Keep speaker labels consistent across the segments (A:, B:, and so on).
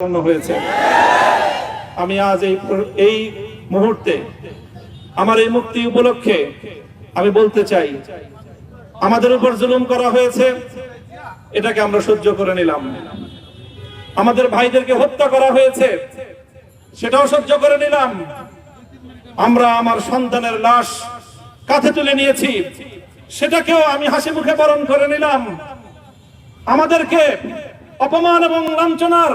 A: হয়েছে। আমি আজ এই মুহূর্তে আমার এই মুক্তি উপলক্ষে আমি বলতে চাই, আমাদের উপর জুলুম করা হয়েছে, এটাকে আমরা সহ্য করে নিলাম। আমাদের ভাইদেরকে হত্যা করা হয়েছে, সেটাও সহ্য করে নিলাম। আমরা আমার সন্তানের লাশ কাঁধে তুলে নিয়েছি, সেটাকেও আমি হাসি মুখে বরণ করে নিলাম। আমাদেরকে অপমান এবং লাঞ্ছনার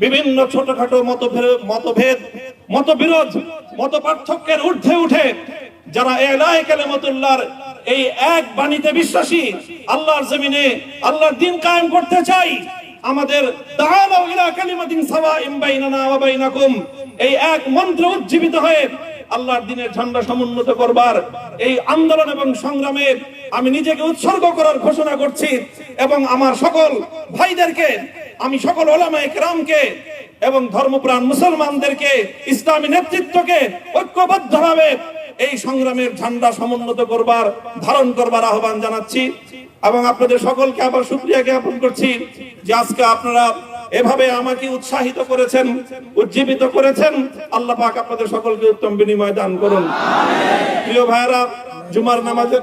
A: বিভিন্ন ছোটখাটো মতভেদ মতবিরোধ মত পার্থক্যের ঊর্ধ্বে উঠে যারা এলায় কালেমতুল্লাহর এই এক বাণীতে বিশ্বাসী, আল্লাহর জমিনে আল্লাহর দিন কায়েম করতে চাই, আমাদের তাআলাউ ইলা কালিমাতিন সাওয়াইন বাইনানা ওয়া বাইনাকুম। এই এক মন্ত্র উজ্জীবিত হয়ে আল্লাহর দিনের ঝান্ডা সমুন্নত করবার এই আন্দোলন এবং সংগ্রামে আমি নিজেকে উৎসর্গ করার ঘোষণা করছি এবং আমার সকল ভাইদেরকে আমি সকল ওলামায়ে কেরামকে এবং ধর্মপ্রাণ মুসলমানদেরকে ইসলামী নেতৃত্বকে ঐক্যবদ্ধভাবে এই সংগ্রামের ঝান্ডা সমুন্নত করবার, ধারণ করবার আহ্বান জানাচ্ছি এবং আপনাদের সকলকে আবার সুক্রিয়া জ্ঞাপন করছি যে আজকে আপনারা এভাবে আমাকে উৎসাহিত করেছেন, উজ্জীবিত করেছেন। আল্লাহ পাক আপনাদের সকলকে উত্তম বিনিময় দান করুন। প্রিয় ভাইরা জুমার নামাজের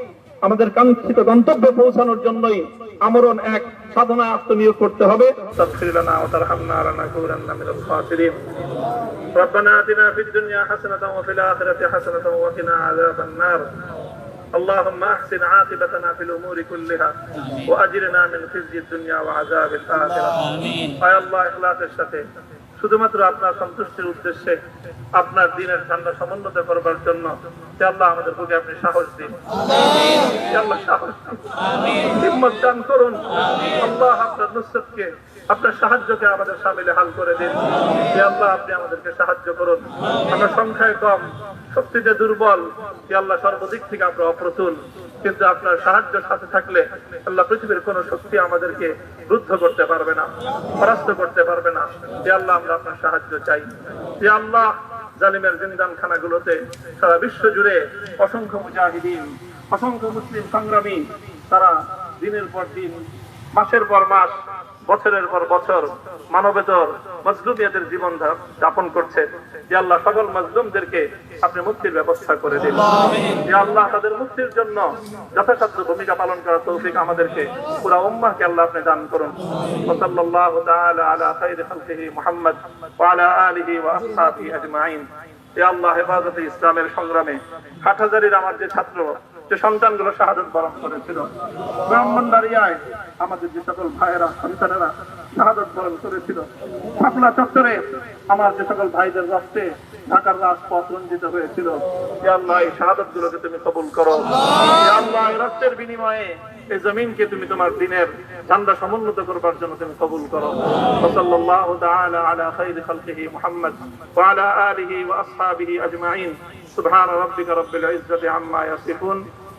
A: আমাদের কাঙ্ক্ষিত গন্তব্যে পৌঁছানোর জন্যই আমরণ এক সাধনা আত্মনিয়োগ করতে হবে তাগফির লানা ওয়া তারহামনা লানাকুনান্না মিনাল খাসিরিন ربنا آتنا في الدنيا حسنة وفي الآخرة حسنة وقنا عذاب النار اللهم احسن عاقبتنا في الامور كلها واجرنا من خزي الدنيا وعذاب الاخره آمين আয় আল্লাহ ইখলাসের সাথে
B: শুধুমাত্র আপনার সন্তুষ্টির উদ্দেশ্যে আপনার দিনের ঠান্ডা সমুন্নত করবার জন্য আল্লাহ আমাদের বুকে আপনি সাহস দিন। সাহস দিন। করুন। আল্লাহ আপনার নুসরতকে, আপনার সাহায্যকে আমাদের সামিলে হাল করে দিন। আল্লাহ আপনি আমাদেরকে সাহায্য করুন। আমরা সংখ্যায় কম শক্তিতে দুর্বল হে আল্লাহ সর্বদিক থেকে আমরা অপ্রতুল। কিন্তু আপনার সাহায্য সাথে থাকলে আল্লাহ পৃথিবীর কোন শক্তি আমাদেরকে রুদ্ধ করতে পারবে না, পরাস্ত করতে পারবে না। হে আল্লাহ আমরা আপনার সাহায্য চাই। হে আল্লাহ জালিমের জিন্দান খানাগুলোতে সারা বিশ্ব জুড়ে অসংখ্য মুজাহিদিন, অসংখ্য মুসলিম সংগ্রামী, তারা দিনের পর দিন, মাসের পর মাস বছরের পর বছর মানবেতর মজলুমিয়াদের জীবন যাপন করছে। যে আল্লাহ সকল মজলুমদেরকে আপনি মুক্তির ব্যবস্থা করে দিন। যে আল্লাহ তাদের মুক্তির জন্য যথাসাধ্য ভূমিকা পালন করার তৌফিক আমাদেরকে পুরা উম্মাহকে আল্লাহ আপনি দান করুন। ওসল্লাল্লাহু তাআলা আলা খাইরি খালকিহি মুহাম্মদ ওয়া আলা আলিহি ওয়া আসহাবিহি আজমাইন। হে আল্লাহ হেফাজতে ইসলামের সংগ্রামে হাটহাজারির আমার যে ছাত্র যে সন্তানগুলো শাহাদত বরণ করেছিল ব্রাহ্মণবাড়িয়ায় আমাদের যে সকল ভাইয়েরা, সন্তানেরা শাহাদত বরণ করেছিল শাপলা চত্বরে আমার যে সকল ভাইদের রক্তে ঢাকার রাজপথ রঞ্জিত হয়েছিল। শাহাদত গুলোকে তুমি কবুল করো। রক্তের বিনিময়ে এই জমিনকে তুমি তোমার দিনের ঝান্ডা সমুন্নত করবার জন্য তুমি কবুল করো। সাল্লাল্লাহ তাআলা আলা খাইর খালকিহি সুবহান রাব্বিকা রাব্বিল আম্মা ইয়াসিফুন।